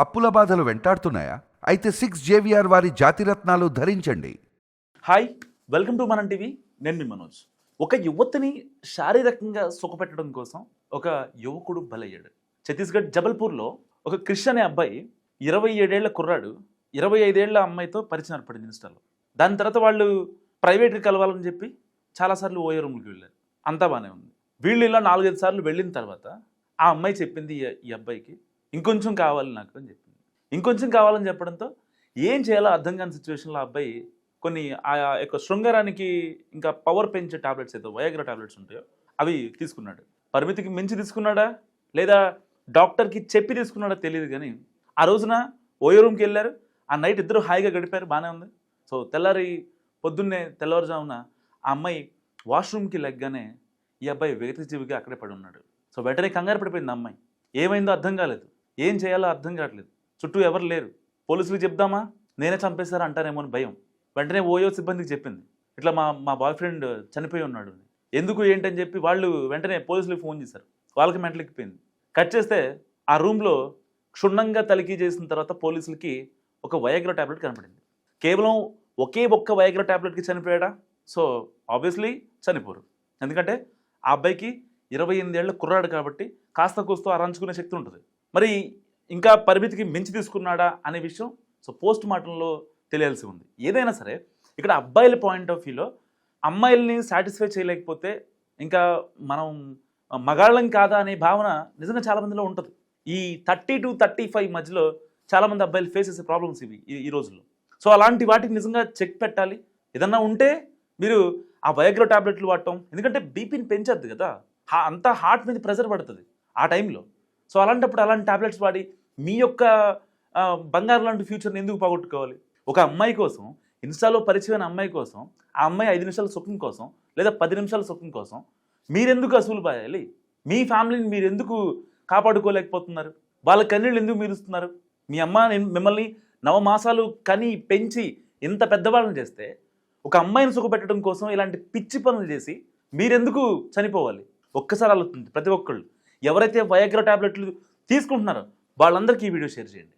అప్పుల బాధలు వెంటాడుతున్నాయా? అయితే సిక్స్ జేవిఆర్ వారి జాతిరత్నాలు ధరించండి. Hi welcome to Manam TV. నేను మీ మనోజ్. ఒక యువతిని శారీరకంగా సుఖపెట్టడం కోసం ఒక యువకుడు బలయ్యాడు. ఛత్తీస్గఢ్ జబల్పూర్లో ఒక క్రిష్ అనే అబ్బాయి ఇరవై ఏడేళ్ళ కుర్రాడు ఇరవై ఐదేళ్ళ అమ్మాయితో పరిచయం ఏర్పడింది ఇన్స్టాలో. దాని తర్వాత వాళ్ళు ప్రైవేట్కి కలవాలని చెప్పి చాలాసార్లు ఓయో రూమ్కి వెళ్ళారు. అంతా బాగానే ఉంది. వీళ్ళు ఇలా నాలుగైదు సార్లు వెళ్ళిన తర్వాత ఆ అమ్మాయి చెప్పింది ఈ- ఈ అబ్బాయికి ఇంకొంచెం కావాలి నాకు అని చెప్పింది. ఇంకొంచెం కావాలని చెప్పడంతో ఏం చేయాలో అర్థం కాని సిచ్యువేషన్లో ఆ అబ్బాయి కొన్ని ఆ యొక్క శృంగారానికి ఇంకా పవర్ పెంచే టాబ్లెట్స్ ఏదో వయాగ్రా టాబ్లెట్స్ ఉంటాయో అవి తీసుకున్నాడు. పరిమితికి మించి తీసుకున్నాడా? లేదా డాక్టర్కి చెప్పి తీసుకున్నాడా తెలియదు కానీ ఆ రోజున ఓయో రూమ్కి వెళ్ళారు. ఆ నైట్ ఇద్దరు హాయిగా గడిపారు బాగానే ఉంది. సో తెల్లారి పొద్దున్నే తెల్లవారుజామున ఆ అమ్మాయి వాష్రూమ్కి లెగ్గానే ఈ అబ్బాయి జీవిగా అక్కడే పడి ఉన్నాడు సో వెంటనే కంగారు పడిపోయింది అమ్మాయి. ఏమైందో అర్థం కాలేదు. ఏం చేయాలో అర్థం కావట్లేదు. చుట్టూ ఎవరు లేరు. పోలీసులకు చెప్దామా? నేనే చంపేశారా అంటారేమో అని భయం. వెంటనే ఓయో సిబ్బందికి చెప్పింది. ఇట్లా మా మా బాయ్ ఫ్రెండ్ చనిపోయి ఉన్నాడు. ఎందుకు ఏంటని చెప్పి వాళ్ళు వెంటనే పోలీసులకు ఫోన్ చేశారు. వాళ్ళకి మెంటలిక్కిపోయింది కట్ చేస్తే ఆ రూమ్లో క్షుణ్ణంగా తలిఖీ చేసిన తర్వాత పోలీసులకి ఒక వయగ్ర టాబ్లెట్ కనపడింది. కేవలం ఒకే ఒక్క వయగ్ర టాబ్లెట్కి చనిపోయాడా? So obviously చనిపోరు. ఎందుకంటే ఆ అబ్బాయికి ఇరవై ఎనిమిదేళ్ళ కుర్రాడు కాబట్టి కాస్త కూస్తూ అరంచుకునే శక్తి ఉంటుంది. మరి ఇంకా పరిమితికి మించి తీసుకున్నాడా అనే విషయం సో పోస్ట్ మార్టంలో తెలియాల్సి ఉంది. ఏదైనా సరే ఇక్కడ అబ్బాయిల పాయింట్ ఆఫ్ వ్యూలో అమ్మాయిల్ని సాటిస్ఫై చేయలేకపోతే ఇంకా మనం మగాళ్ళం కాదా అనే భావన నిజంగా చాలా మందిలో ఉంటుంది. ఈ థర్టీ టు థర్టీ ఫైవ్ మధ్యలో చాలామంది అబ్బాయిలు ఫేస్ చేసే ప్రాబ్లమ్స్ ఇవి ఈ- రోజుల్లో. సో అలాంటి వాటికి నిజంగా చెక్ పెట్టాలి. ఏదన్నా ఉంటే మీరు ఆ వయగ్రో టాబ్లెట్లు వాడటం ఎందుకంటే బీపీని పెంచద్దు కదా. అంతా హార్ట్ మీద ప్రెజర్ పడుతుంది ఆ టైంలో సో అలాంటప్పుడు అలాంటి టాబ్లెట్స్ వాడి మీ యొక్క బంగారు లాంటి ఫ్యూచర్ని ఎందుకు పోగొట్టుకోవాలి? ఒక అమ్మాయి కోసం ఇన్స్టాలో పరిచయమైన అమ్మాయి కోసం ఆ అమ్మాయి ఐదు నిమిషాల సుఖం కోసం లేదా పది నిమిషాల సుఖం కోసం మీరెందుకు అసూలు పాయాలి మీ ఫ్యామిలీని మీరు ఎందుకు కాపాడుకోలేకపోతున్నారు? వాళ్ళ కన్నీళ్ళు ఎందుకు మీరుస్తున్నారు? మీ అమ్మ మిమ్మల్ని నవమాసాలు కని పెంచి ఇంత పెద్దవాళ్ళని చేస్తే ఒక అమ్మాయిని సుఖపెట్టడం కోసం ఇలాంటి పిచ్చి పనులు చేసి మీరెందుకు చనిపోవాలి? ఒక్కసారి ఆలోచించండి ప్రతి ఒక్కళ్ళు. ఎవరైతే వయాగ్రా టాబ్లెట్లు తీసుకుంటున్నారో వాళ్ళందరికీ ఈ వీడియో షేర్ చేయండి.